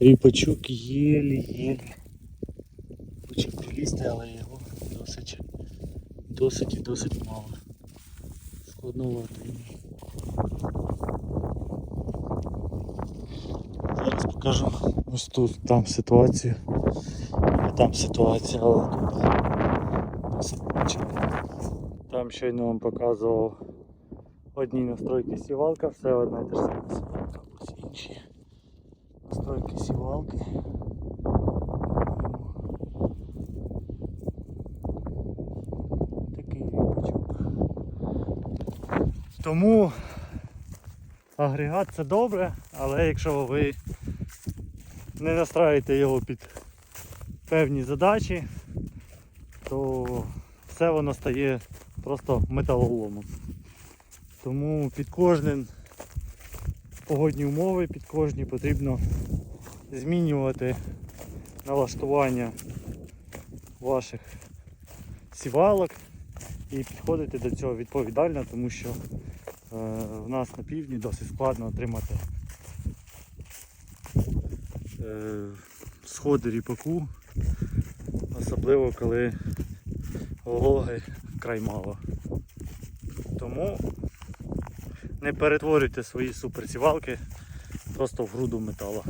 Ріпачок єлі-єлі. Хоче прилізти, але його досить, досить і досить мало. Складновато йому. Зараз покажу ось тут там ситуацію. І там ситуація, але тут досить печально. Там щойно вам показував одні настройки сівалка, все одна і те ж сама сівалка, ось інші Настройки сівалки. Такий ріпачок. Тому агрегат це добре, але якщо ви не настраюєте його під певні задачі, то все воно стає просто металоломом. Тому під кожним погодні умови, під кожні потрібно змінювати налаштування ваших сівалок і підходити до цього відповідально, тому що е, в нас на півдні досить складно отримати е, сходи ріпаку, особливо коли вологи край мало. Тому не перетворюйте свої суперсівалки просто в груду металу.